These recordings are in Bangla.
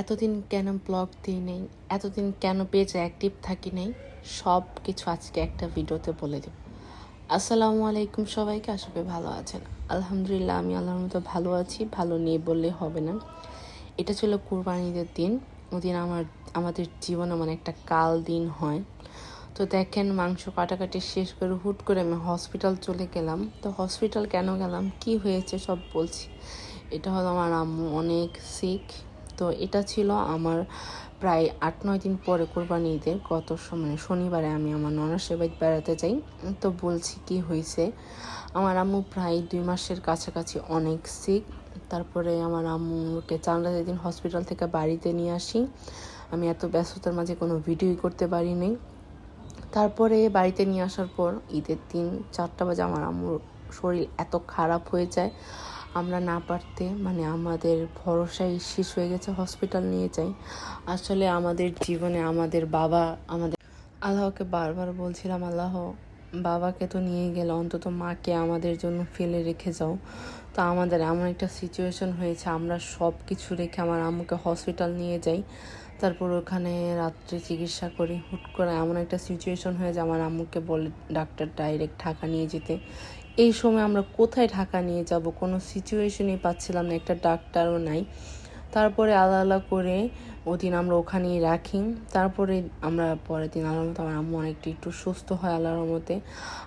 এতদিন কেন ব্লগ দিই নেই? এতদিন কেন পেজ অ্যাক্টিভ থাকি নেই? সব কিছু আজকে একটা ভিডিওতে বলে দেব। আসসালামু আলাইকুম সবাইকে, আশা করি ভালো আছেন। আলহামদুলিল্লাহ, আমি আল্লাহর মতো ভালো আছি, ভালো নেই বললে হবে না। এটা ছিল কুরবানিদের দিন। ওদিন আমার, আমাদের জীবনে মানে একটা কাল দিন হয়। তো দেখেন, মাংস কাটাকাটি শেষ করে হুট করে আমি হসপিটাল চলে গেলাম। তো হসপিটাল কেন গেলাম? কি হয়েছে সব বলছি। এটা হলো আমার আম্মু অনেক সিক তো এটা ছিল আমার প্রায় আট, নয় দিন পরে কোরবানি ঈদের গত মানে শনিবারে আমি আমার ননাসের বাড়ি বেড়াতে যাই। তো বলছি কি হয়েছে, আমার আম্মু প্রায় দুই মাসের কাছাকাছি অনেক সিক তারপরে আমার আম্মুকে চান্দাদের দিন হসপিটাল থেকে বাড়িতে নিয়ে আসি। আমি এত ব্যস্ততার মাঝে কোনো ভিডিওই করতে পারিনি তারপরে বাড়িতে নিয়ে আসার পর ঈদের দিন চারটা বাজে আমার আম্মুর শরীর এত খারাপ হয়ে যায়। আমরা না পারতে মানে আমাদের ভরসাই শেষ হয়ে গেছে হসপিটাল নিয়ে যাই। আসলে আমাদের জীবনে আমাদের বাবা আমাদের আল্লাহকে বারবার বলছিলাম, আল্লাহ, বাবাকে তো নিয়ে গেলে অন্তত মাকে আমাদের জন্য ফেলে রেখে যাও। তো আমাদের এমন একটা সিচুয়েশন হয়েছে, আমরা সব কিছু রেখে আমার আম্মুকে হসপিটাল নিয়ে যাই। তারপর ওখানে রাত্রে চিকিৎসা করি। হুট করে এমন একটা সিচুয়েশন হয়ে যায়, আমার আম্মুকে বলে ডাক্তার ডাইরেক্ট ঢাকা নিয়ে যেতে। এই সময় আমরা কোথায় ঢাকা নিয়ে যাব? কোনো সিচুয়েশনই পাচ্ছিলাম না, একটা ডাক্তারও নাই। তারপরে আলাদা আলাদা করে ওদিন আমরা ওখানেই রাখি। তারপরে আমরা পরের দিন আল্লাহর মতো আমার আম্মু অনেকটা একটু সুস্থ হয় আল্লাহর মতে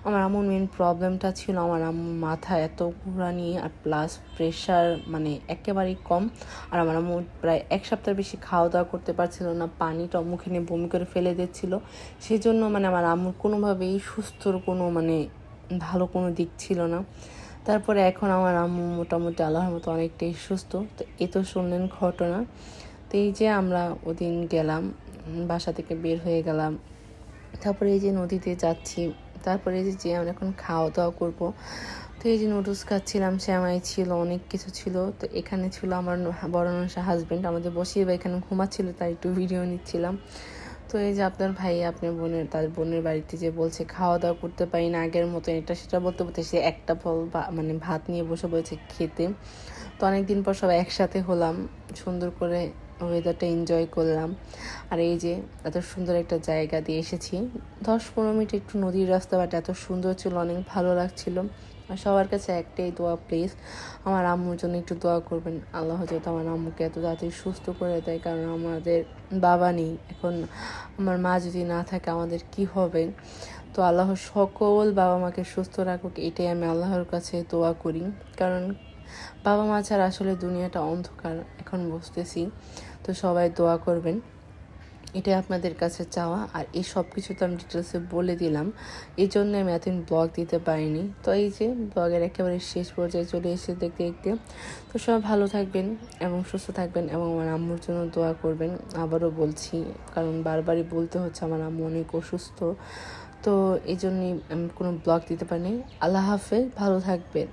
আমার আম্মুর মেন প্রবলেমটা ছিল আমার আম্মুর মাথা এত ঘুরানি আর প্লাস প্রেশার মানে একেবারেই কম। আর আমার আম্মু প্রায় এক সপ্তাহ বেশি খাওয়া দাওয়া করতে পারছিল না, পানিটা মুখে নিয়ে বমি করে ফেলে দিচ্ছিল। সেই জন্য মানে আমার আম্মুর কোনোভাবেই সুস্থর কোনো মানে ভালো কোনো দিক ছিল না। তারপরে এখন আমার আম্মু মোটামুটি আল্লাহর মতো অনেকটাই সুস্থ। তো এ তো শুনলেন ঘটনা। তো এই যে আমরা ওদিন গেলাম, বাসা থেকে বের হয়ে গেলাম। তারপরে এই যে নদীতে যাচ্ছি, তারপরে এই যে আমরা এখন খাওয়া দাওয়া করব। তো এই যে নুডলস খাচ্ছিলাম শ্যামাই ছিল, অনেক কিছু ছিল। তো এখানে ছিল আমার বড় হাজব্যান্ড আমাদের বসিয়ে বা এখানে ঘুমাচ্ছিল, তাই একটু ভিডিও নিচ্ছিলাম। তো এই যে আপনার ভাই আপনার বোনের, তার বোনের বাড়িতে যে বলছে খাওয়া দাওয়া করতে পারি না, আগের মতো এটা সেটা বলতে বলতে সে একটা ফল মানে ভাত নিয়ে বসে বলছে খেতে। তো অনেকদিন পর সবাই একসাথে হলাম, সুন্দর করে ওয়েদারটা এনজয় করলাম। আর এই যে এত সুন্দর একটা জায়গা দিয়ে এসেছি, দশ পনেরো মিনিট একটু নদীর রাস্তা বাট এত সুন্দর ছিল, অনেক ভালো লাগছিল। আর সবার কাছে একটাই দোয়া প্লিজ আমার আম্মুর জন্য একটু দোয়া করবেন। আল্লাহ যেহেতু আমার আম্মুকে এত তাড়াতাড়ি সুস্থ করে দেয়, কারণ আমাদের বাবা নেই। এখন আমার মা যদি না থাকে, আমাদের কি হবে? তো আল্লাহ সকল বাবা মাকে সুস্থ রাখুক, এটাই আমি আল্লাহর কাছে দোয়া করি। কারণ বাবা মা ছাড়া আসলে দুনিয়াটা অন্ধকার, এখন বুঝতেছি। তো সবাই দোয়া করবেন। এটাই আপনাদের কাছে চাওয়া। আর এই সব কিছু তো আমি ডিটেলসে বলে দিলাম। এই জন্য আমি এতদিন ব্লগ দিতে পারিনি। তো এই যে ব্লগের একেবারে শেষ পর্যায়ে চলে এসে দেখতে দেখতে, তো সবাই ভালো থাকবেন এবং সুস্থ থাকবেন এবং আমার আম্মুর জন্য দোয়া করবেন। আবারও বলছি, কারণ বারবারই বলতে হচ্ছে আমার আম্মু অনেক অসুস্থ। তো এই জন্যই আমি কোনো ব্লগ দিতে পারিনি। আল্লাহ হাফেজ, ভালো থাকবেন।